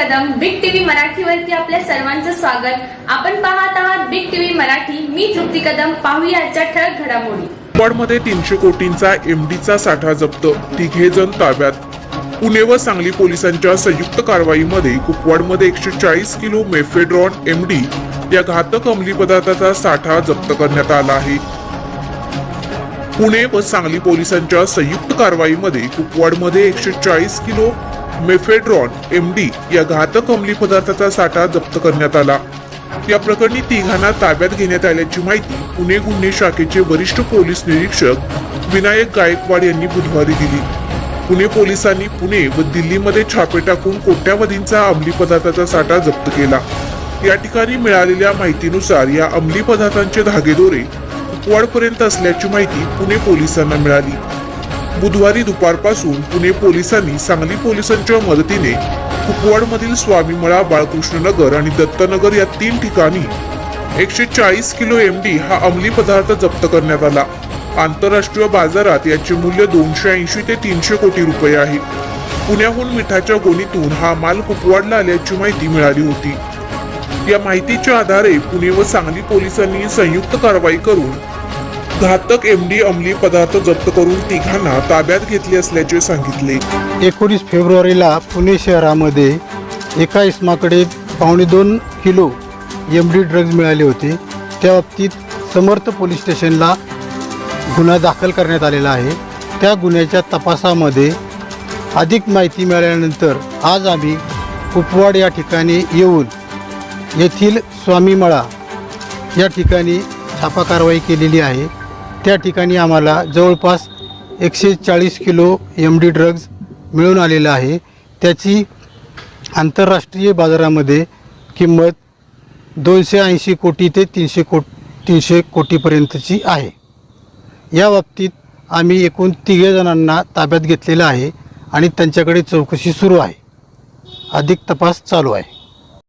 Kadam. Big TV मराठीवरती आपल्या सर्वांचं स्वागत. आपण पाहत आहात बिग टीव्ही मराठी. मी तृप्ती कदम. पाहूया आजच्या ठळक घडामोडी. मध्ये तीनशे कोटींचा एमडीचा साठा जप्त. तिघे जण ताब्यात. पुणे व सांगली पोलिसांच्या संयुक्त कारवाईमध्ये कुपवाडमध्ये एकशे चाळीस किलो मेफेड्रॉन एमडी या घातक अंमली पदार्थाचा साठा जप्त करण्यात आला आहे. पुणे व सांगली पोलिसांच्या संयुक्त कारवाईमध्ये कुपवाडमध्ये एकशे चाळीस किलो मेफेड्रॉन एम डी या घातक अंमली पदार्थाचा साठा जप्त करण्यात आला. या प्रकरणी तिघांना ताब्यात घेण्यात आल्याची माहिती पुणे गुन्हे शाखेचे वरिष्ठ पोलीस निरीक्षक विनायक गायकवाड यांनी बुधवारी दिली. पुणे पोलिसांनी पुणे व दिल्लीमध्ये छापे टाकून कोट्यावधींचा अंमली पदार्थाचा साठा जप्त केला. या ठिकाणी मिळालेल्या माहितीनुसार या अंमली पदार्थांचे धागेदोरे कुपवाडपर्यंत असल्याची माहिती पुणे पोलिसांना मिळाली. बुधवारी दुपारपासून पुणे पोलिसांनी सांगली पोलिसांच्या मदतीने कुपवाडमधील स्वामीमळा बाळकृष्णनगर आणि दत्तनगर या तीन ठिकाणी एकशे चाळीस किलो एमडी हा अंमली पदार्थ जप्त करण्यात आला. आंतरराष्ट्रीय बाजारात याचे मूल्य दोनशे ऐंशी ते तीनशे कोटी रुपये आहे. पुण्याहून मिठाच्या गोणीतून हा माल कुपवाडला आल्याची माहिती मिळाली होती. या माहितीच्या आधारे पुणे व सांगली पोलिसांनी संयुक्त कारवाई करून घातक एमडी अंमली पदार्थ जप्त करून तिघांना ताब्यात घेतले असल्याचे सांगितले. एकोणीस फेब्रुवारीला पुणे शहरामध्ये एका इसमाकडे पावणे दोन किलो एम डी ड्रग्ज मिळाले होते. त्या बाबतीत समर्थ पोलीस स्टेशनला गुन्हा दाखल करण्यात आलेला आहे. त्या गुन्ह्याच्या तपासामध्ये अधिक माहिती मिळाल्यानंतर आज आम्ही कुपवाड या ठिकाणी येऊन येथील स्वामीमळा या ठिकाणी छापा कारवाई केलेली आहे. त्या ठिकाणी आम्हाला जवळपास एकशे चाळीस किलो एम डी ड्रग्ज मिळून आलेलं आहे. त्याची आंतरराष्ट्रीय बाजारामध्ये किंमत दोनशे ऐंशी कोटी ते तीनशे को तीनशे कोटीपर्यंतची आहे. या बाबतीत आम्ही एकूण तिघे जणांना ताब्यात घेतलेलं आहे आणि त्यांच्याकडे चौकशी सुरू आहे. अधिक तपास चालू आहे.